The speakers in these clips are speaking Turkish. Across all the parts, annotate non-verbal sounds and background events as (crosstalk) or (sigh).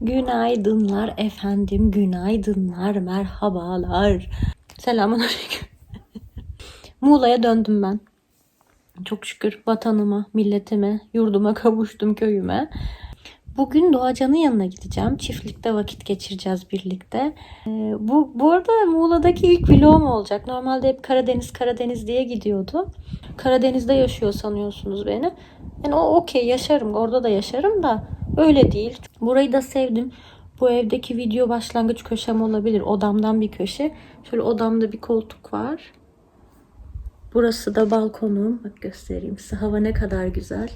Günaydınlar efendim, günaydınlar, merhabalar. Selamünaleyküm. Muğla'ya döndüm ben. Çok şükür vatanıma, milletime, yurduma kavuştum köyüme. Bugün Doğacan'ın yanına gideceğim. Çiftlikte vakit geçireceğiz birlikte. Ee, bu, bu arada Muğla'daki ilk vlogum olacak. Normalde hep Karadeniz Karadeniz diye gidiyordu. Karadeniz'de yaşıyor sanıyorsunuz beni. Yani o okey yaşarım. Orada da yaşarım da öyle değil. Burayı da sevdim. Bu evdeki video başlangıç köşem olabilir. Odamdan bir köşe. Şöyle odamda bir koltuk var. Burası da balkonum. Bak göstereyim size. Hava ne kadar güzel.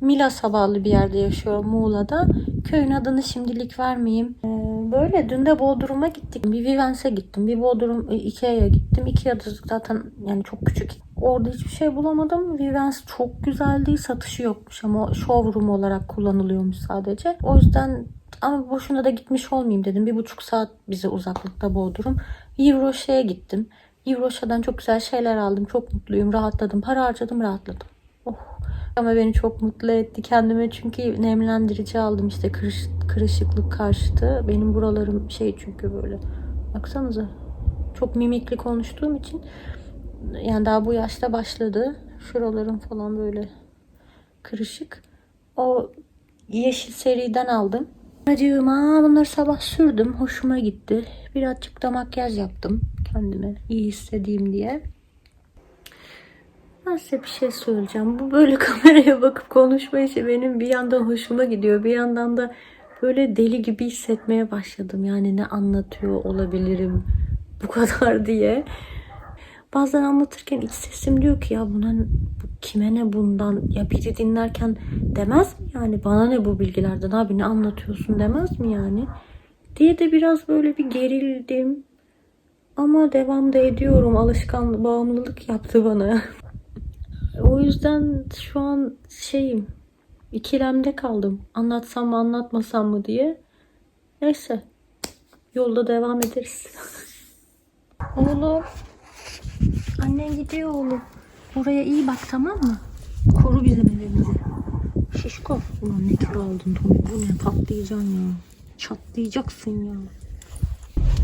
Milas havalı bir yerde yaşıyorum Muğla'da. Köyün adını şimdilik vermeyeyim. Ee, böyle dün de Bodrum'a gittik. Bir Vivense'e gittim. Bir Bodrum e, Ikea'ya gittim. Ikea'da zaten yani çok küçük. Orada hiçbir şey bulamadım. Vivens çok güzeldi. Satışı yokmuş ama showroom olarak kullanılıyormuş sadece. O yüzden ama boşuna da gitmiş olmayayım dedim. Bir buçuk saat bize uzaklıkta Bodrum. Yivroşa'ya gittim. Yivroşa'dan çok güzel şeyler aldım. Çok mutluyum. Rahatladım. Para harcadım rahatladım. Oh. Ama beni çok mutlu etti kendime çünkü nemlendirici aldım işte kırış, kırışıklık karşıtı. Benim buralarım şey çünkü böyle. Baksanıza. Çok mimikli konuştuğum için yani daha bu yaşta başladı. Şuralarım falan böyle kırışık. O yeşil seriden aldım. Acığıma bunları sabah sürdüm. Hoşuma gitti. Birazcık da makyaj yaptım kendime iyi hissedeyim diye. Ben bir şey söyleyeceğim. Bu böyle (laughs) kameraya bakıp konuşma işi benim bir yandan hoşuma gidiyor. Bir yandan da böyle deli gibi hissetmeye başladım. Yani ne anlatıyor olabilirim bu kadar (laughs) diye. Bazen anlatırken iç sesim diyor ki ya buna bu kime ne bundan ya biri dinlerken demez mi yani? Bana ne bu bilgilerden abi? Ne anlatıyorsun? demez mi yani? Diye de biraz böyle bir gerildim. Ama devam da ediyorum. Alışkan bağımlılık yaptı bana. (laughs) O yüzden şu an şeyim ikilemde kaldım. Anlatsam mı anlatmasam mı diye. Neyse yolda devam ederiz. (laughs) Oğlum Annen gidiyor oğlum. Oraya iyi bak tamam mı? Koru bizim evimizi. Şişko. Ulan ne kilo aldın Tommy. Bu ne patlayacaksın ya. Çatlayacaksın ya.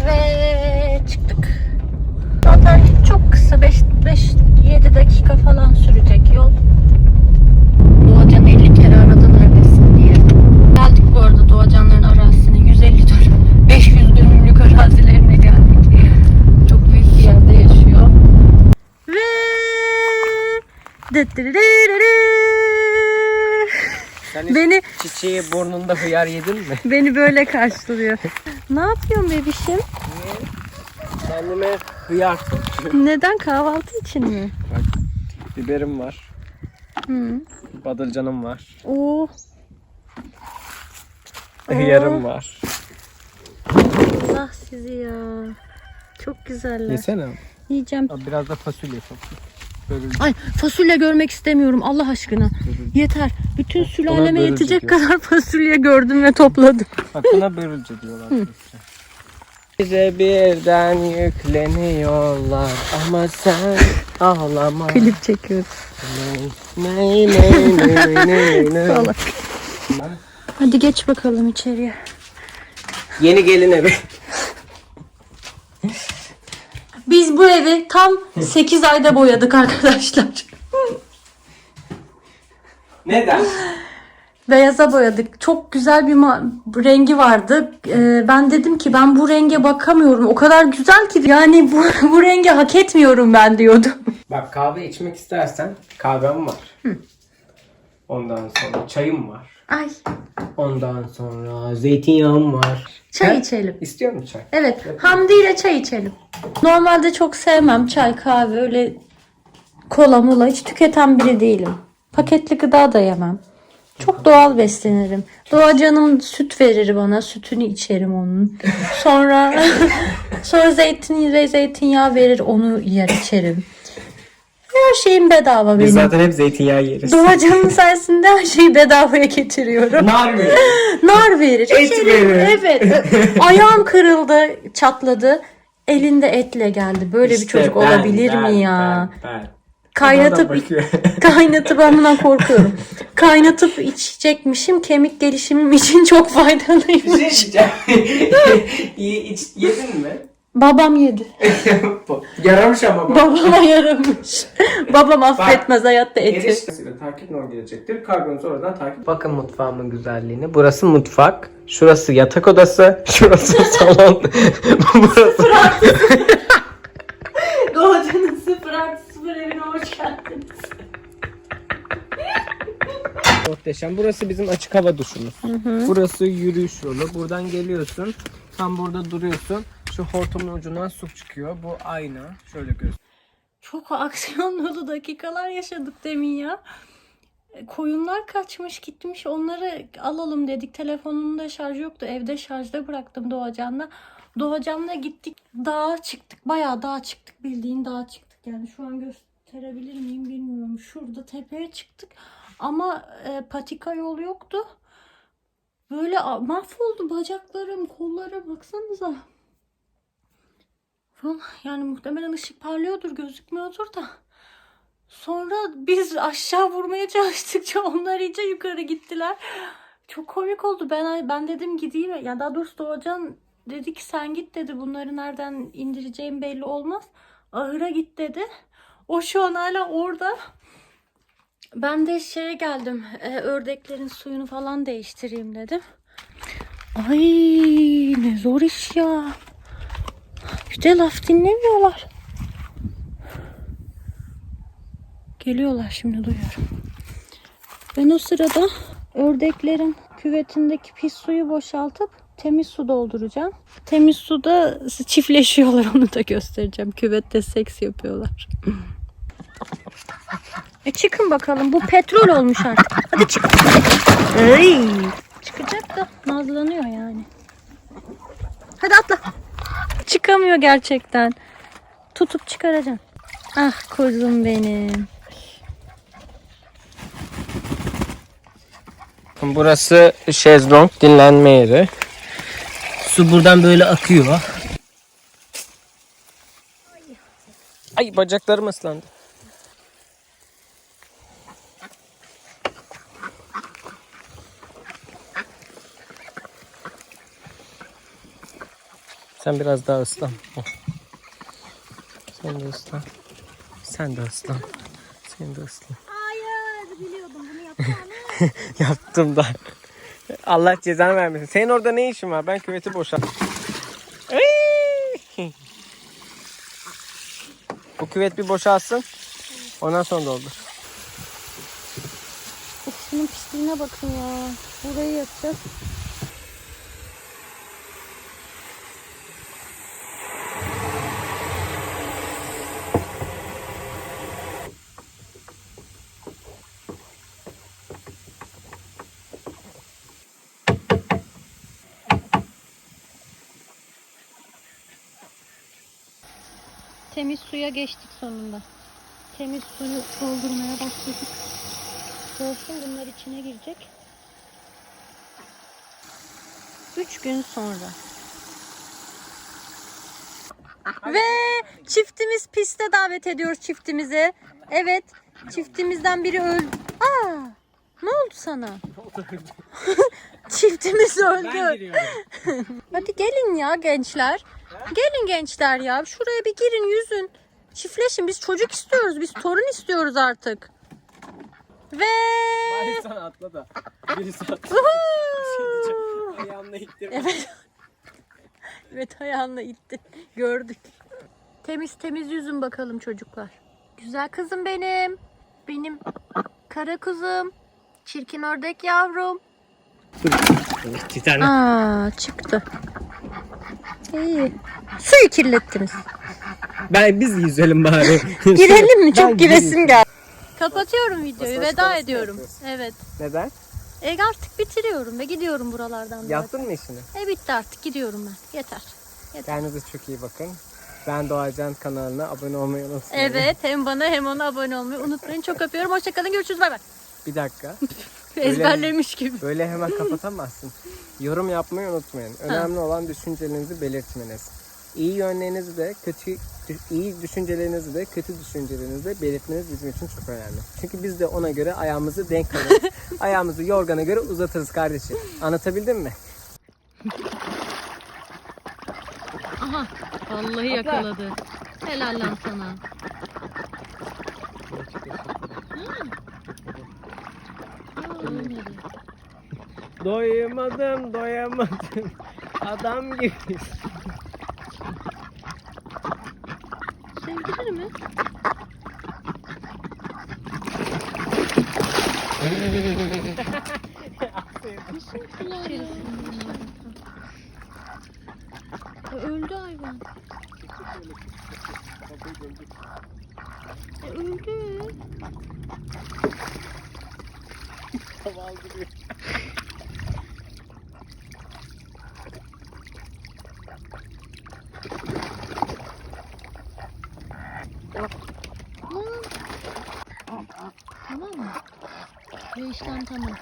Ve çıktık. Zaten çok kısa 5-7 dakika falan sürecek yol. Sen Beni- çiçeği burnunda hıyar yedin mi? (laughs) beni böyle karşılıyor. ne yapıyorsun bebişim? Kendime hıyar seçiyorum. Neden kahvaltı için mi? Biberim var. Hı. Badılcanım var. Oo. Hıyarım var. Allah sizi ya. Çok güzeller. Yesene. Yiyeceğim. Biraz da fasulye sok. Böyle Ay fasulye görmek istemiyorum Allah aşkına. Yeter. Bütün sülaleme börülce yetecek diyor. kadar fasulye gördüm ve topladım. Bak buna börülce diyorlar. Bize birden yükleniyorlar ama sen ağlama. Klip çekiyoruz. Ney ney ney ney ney. Salak. Hadi geç bakalım içeriye. Yeni gelin evi. Biz bu evi tam 8 ayda boyadık arkadaşlar. Neden? Beyaza boyadık. Çok güzel bir rengi vardı. Ee, ben dedim ki ben bu renge bakamıyorum. O kadar güzel ki yani bu, (laughs) bu rengi hak etmiyorum ben diyordum. Bak kahve içmek istersen kahvem var. Ondan sonra çayım var. Ay Ondan sonra zeytinyağım var. çay Sen içelim. İstiyor musun çay? Evet Hamdi ile çay içelim. Normalde çok sevmem çay kahve öyle kola mola hiç tüketen biri değilim. Paketli gıda da yemem. Çok doğal beslenirim. Doğa canım süt verir bana. Sütünü içerim onun. Sonra (laughs) sonra zeytin ve zeytinyağı verir. Onu yer içerim. Her şeyim bedava benim. Biz zaten hep zeytinyağı yeriz. Doğa canım sayesinde her şeyi bedavaya getiriyorum. Nar mı? Nar verir. Et İçerim. verir. Evet. (laughs) Ayağım kırıldı, çatladı. Elinde etle geldi. Böyle bir İşte çocuk ben, olabilir ben, mi ya? Ben, ben. Kaynatıp (laughs) kaynatıp ben bundan korkuyorum. (laughs) Kaynatıp içecekmişim. Kemik gelişimim için çok Bir şey faydalıymış. diyeceğim. İç, yedin mi? Babam yedi. (laughs) Yaramış ama bak. Babama yaramış. Babam affetmez hayatta eti. Eriştesiyle takip nol gelecektir. Karbonuz oradan takip. Bakın mutfağımın güzelliğini. Burası mutfak. Şurası yatak odası. (laughs) Şurası salon. (laughs) Burası Doğacanın sıfır artı sıfır evine hoş geldiniz. muhteşem. Burası bizim açık hava duşumuz. Burası yürüyüş yolu. Buradan geliyorsun. Tam burada duruyorsun. Şu hortumun ucundan su çıkıyor. Bu ayna. Şöyle göster. Çok aksiyon dolu (laughs) dakikalar yaşadık demin ya. Koyunlar kaçmış gitmiş onları alalım dedik. Telefonun da şarjı yoktu. Evde şarjda bıraktım Doğacan'la. Doğacan'la gittik. Dağa çıktık. Bayağı dağa çıktık. Bildiğin dağa çıktık. Yani şu an gösterebilir miyim bilmiyorum. Şurada tepeye çıktık. Ama e, patika yol yoktu. Böyle mahvoldu bacaklarım, kollara baksanıza. Falan. Yani muhtemelen ışık parlıyordur, gözükmüyordur da. Sonra biz aşağı vurmaya çalıştıkça (laughs) onlar iyice yukarı gittiler. Çok komik oldu. Ben ben dedim gideyim. Yani daha doğrusu Doğacan dedi ki sen git dedi. Bunları nereden indireceğim belli olmaz. Ahıra git dedi. O şu an hala orada. Ben de şeye geldim. e, ördeklerin suyunu falan değiştireyim dedim. Ay ne zor iş ya. De laf dinlemiyorlar. Geliyorlar şimdi duyuyorum. Ben o sırada ördeklerin küvetindeki pis suyu boşaltıp temiz su dolduracağım. Temiz suda çiftleşiyorlar (laughs) onu da göstereceğim. Küvette seks yapıyorlar. E çıkın bakalım. Bu petrol olmuş artık. Hadi çık. Ay. Çıkacak da nazlanıyor yani. Hadi atla. Çıkamıyor gerçekten. Tutup çıkaracağım. Ah kuzum benim. Burası şezlong dinlenme yeri. Su buradan böyle akıyor. Ay bacaklarım ıslandı. Sen biraz daha ıslan. Sen de ıslan. Sen de ıslan. Sen de ıslan. Hayır biliyordum bunu (laughs) yapacağını. Yaptım da. Allah cezanı vermesin. Senin orada ne işin var? Ben küveti boşalt. Bu küvet bir boşalsın. Ondan sonra doldur. Şunun pisliğine bakın ya. Burayı yapacağız. Temiz suya geçtik sonunda. Temiz suyu doldurmaya başladık. Dolsun bunlar içine girecek. Üç gün sonra. Ve çiftimiz piste davet ediyoruz çiftimizi. Evet çiftimizden biri öldü. Aa, ne oldu sana? (laughs) Çiftimiz öldü. (laughs) Hadi gelin ya gençler. Gelin gençler ya. Şuraya bir girin yüzün. Çiftleşin. Biz çocuk istiyoruz. Biz torun istiyoruz artık. Ve Bari sana atla da. Birisi atla. Uhu! Ayağımla ittim. Evet. evet ayağınla itti. Gördük. Temiz temiz yüzün bakalım çocuklar. Güzel kızım benim. Benim kara kuzum. Çirkin ördek yavrum. Titan. Aa çıktı. İyi. Suyu kirlettiniz. Ben biz yüzelim bari. (laughs) Girelim mi? Çok giresim geldi. Kapatıyorum videoyu. Veda ediyorum. Evet. Neden? E artık bitiriyorum ve gidiyorum buralardan. zaten. Yaptın mı işini? E bitti artık gidiyorum ben. Yeter. Kendinize çok iyi bakın. Ben Doğacan kanalına abone olmayı unutmayın. Evet hem bana hem ona abone olmayı unutmayın. Çok öpüyorum. Hoşçakalın. Görüşürüz. Bay bay. Bir dakika. (laughs) Ezberlemiş gibi. Böyle hemen kapatamazsın. Yorum yapmayı unutmayın. Önemli olan düşüncelerinizi belirtmeniz. İyi yönlerinizi de kötü iyi düşüncelerinizi de kötü düşüncelerinizi de belirtmeniz bizim için çok önemli. Çünkü biz de ona göre ayağımızı denk alırız. (laughs) ayağımızı yorgana göre uzatırız kardeşim. Anlatabildim mi? Aha vallahi yakaladı. Helal lan sana. Aa, ölmedi. Doymadım, doyamadım. Adam gibi. Sevgilir mi? Öldü hayvan. E, öldü. Tamam. Tamam mı? Ve işlem tamam.